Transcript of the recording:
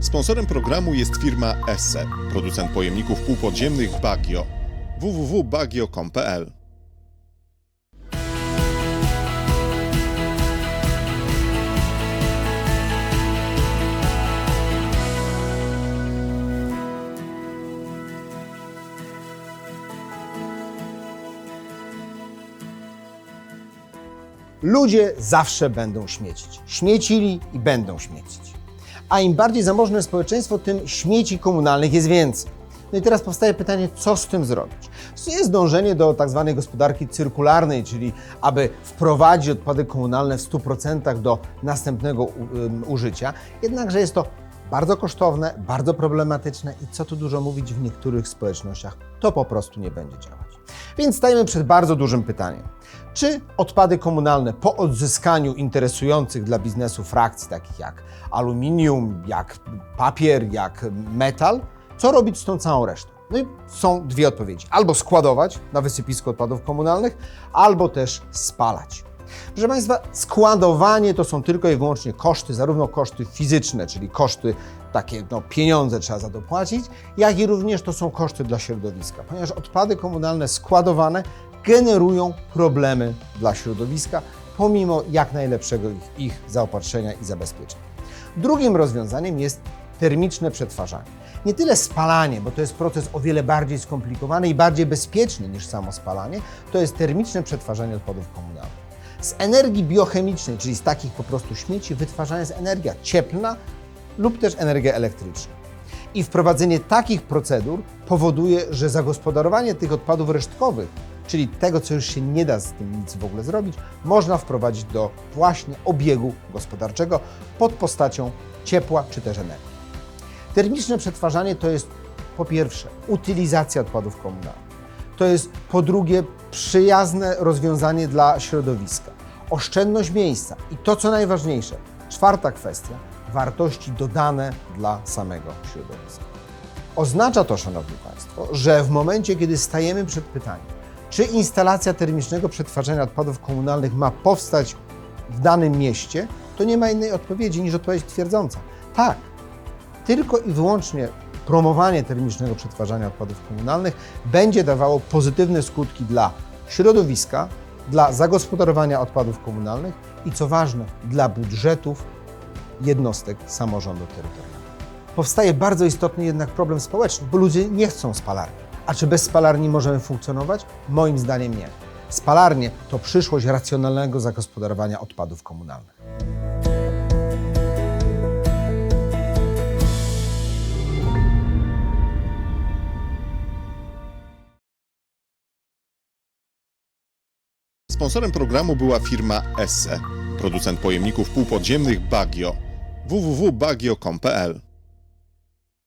Sponsorem programu jest firma Esse, producent pojemników półpodziemnych Bagio. www.bagio.com.pl Ludzie zawsze będą śmiecić. Śmiecili i będą śmiecić. A im bardziej zamożne społeczeństwo, tym śmieci komunalnych jest więcej. No i teraz powstaje pytanie, co z tym zrobić? Jest dążenie do tak zwanej gospodarki cyrkularnej, czyli aby wprowadzić odpady komunalne w 100% do następnego użycia. Jednakże jest to bardzo kosztowne, bardzo problematyczne i co tu dużo mówić, w niektórych społecznościach to po prostu nie będzie działać. Więc stajemy przed bardzo dużym pytaniem. Czy odpady komunalne po odzyskaniu interesujących dla biznesu frakcji, takich jak aluminium, jak papier, jak metal, co robić z tą całą resztą? No i są dwie odpowiedzi. Albo składować na wysypisku odpadów komunalnych, albo też spalać. Proszę Państwa, składowanie to są tylko i wyłącznie koszty, zarówno koszty fizyczne, czyli koszty takie, no pieniądze trzeba za to płacić, jak i również to są koszty dla środowiska, ponieważ odpady komunalne składowane generują problemy dla środowiska, pomimo jak najlepszego ich, ich zaopatrzenia i zabezpieczenia. Drugim rozwiązaniem jest termiczne przetwarzanie. Nie tyle spalanie, bo to jest proces o wiele bardziej skomplikowany i bardziej bezpieczny niż samo spalanie, to jest termiczne przetwarzanie odpadów komunalnych. Z energii biochemicznej, czyli z takich po prostu śmieci, wytwarzana jest energia cieplna lub też energia elektryczna. I wprowadzenie takich procedur powoduje, że zagospodarowanie tych odpadów resztkowych, czyli tego, co już się nie da z tym nic w ogóle zrobić, można wprowadzić do właśnie obiegu gospodarczego pod postacią ciepła czy też energii. Termiczne przetwarzanie to jest po pierwsze utylizacja odpadów komunalnych. To jest po drugie przyjazne rozwiązanie dla środowiska, oszczędność miejsca i to co najważniejsze, czwarta kwestia, wartości dodane dla samego środowiska. Oznacza to, Szanowni Państwo, że w momencie, kiedy stajemy przed pytaniem, czy instalacja termicznego przetwarzania odpadów komunalnych ma powstać w danym mieście, to nie ma innej odpowiedzi niż odpowiedź twierdząca. Tak, tylko i wyłącznie promowanie termicznego przetwarzania odpadów komunalnych będzie dawało pozytywne skutki dla środowiska, dla zagospodarowania odpadów komunalnych i co ważne, dla budżetów jednostek samorządu terytorialnego. Powstaje bardzo istotny jednak problem społeczny, bo ludzie nie chcą spalarni. A czy bez spalarni możemy funkcjonować? Moim zdaniem nie. Spalarnie to przyszłość racjonalnego zagospodarowania odpadów komunalnych. Sponsorem programu była firma Esse, producent pojemników półpodziemnych Bagio. www.bagio.com.pl